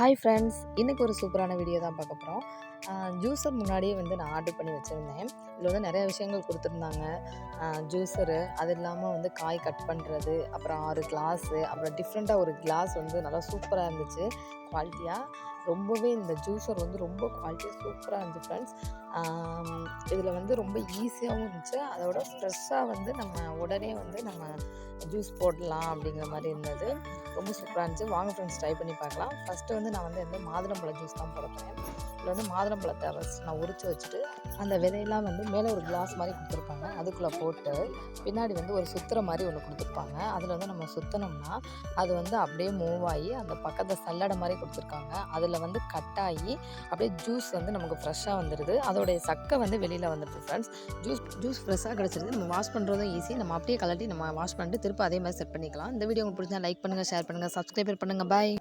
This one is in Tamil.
ஹாய் ஃப்ரெண்ட்ஸ் இன்றைக்கி ஒரு சூப்பரான வீடியோ தான் பார்க்க போகிறோம் ஜூஸர் முன்னாடியே வந்து நான் ஆர்டர் பண்ணி வச்சுருந்தேன். இதில் வந்து நிறைய விஷயங்கள் கொடுத்துருந்தாங்க. ஜூஸரு அது இல்லாமல் வந்து காய் கட் பண்ணுறது அப்புறம் ஆறு கிளாஸு அப்புறம் டிஃப்ரெண்ட்டாக ஒரு கிளாஸ் வந்து நல்லா சூப்பராக இருந்துச்சு. குவாலிட்டியாக ரொம்பவே இந்த ஜூஸர் வந்து ரொம்ப குவாலிட்டியாக சூப்பராக இருந்துச்சு ஃப்ரெண்ட்ஸ் இதில் வந்து ரொம்ப ஈஸியாகவும் இருந்துச்சு. அதோட ஃப்ரெஷ்ஷாக வந்து நம்ம உடனே வந்து நம்ம ஜூஸ் போடலாம் அப்படிங்கிற மாதிரி இருந்தது. ரொம்ப சூப்பராக இருந்துச்சு. வாங்க ஃப்ரெண்ட்ஸ் ட்ரை பண்ணி பார்க்கலாம். ஃபஸ்ட்டு வந்து நான் வந்து எந்த மாதுளம்பழ ஜூஸ் தான் போட போகிறேன் இதில் வந்து மாதுளம்பழத்தை நான் உரித்து வச்சுட்டு அந்த விதையெல்லாம் வந்து மேலே ஒரு கிளாஸ் மாதிரி கொடுத்துருப்பாங்க. அதுக்குள்ளே போட்டு பின்னாடி வந்து ஒரு சுத்துற மாதிரி ஒன்று கொடுத்துருப்பாங்க. அதில் வந்து நம்ம சுற்றினோம்னா அது வந்து அப்படியே மூவ் ஆகி அந்த பக்கத்தில் சல்லடை மாதிரி கொடுத்துருக்காங்க. அதில் வந்து கட் ஆகி அப்படியே ஜூஸ் வந்து நமக்கு ஃப்ரெஷ்ஷாக வந்துடுது அதோடைய சக்கை வந்து வெளியில் வந்துடுது ஃப்ரெண்ட்ஸ் ஜூஸ் ஜூஸ் ஃப்ரெஷ்ஷாக கிடச்சிருது. நம்ம வாஷ் பண்ணுறதும் ஈஸி நம்ம அப்படியே கலட்டி நம்ம வாஷ் பண்ணிட்டு திரும்ப அதே மாதிரி செட் பண்ணிக்கலாம். இந்த வீடியோ உங்களுக்கு பிடிச்சா லைக் பண்ணுங்கள் ஷேர் பண்ணுங்கள் சப்ஸ்கிரைபர் பண்ணுங்கள் பாய்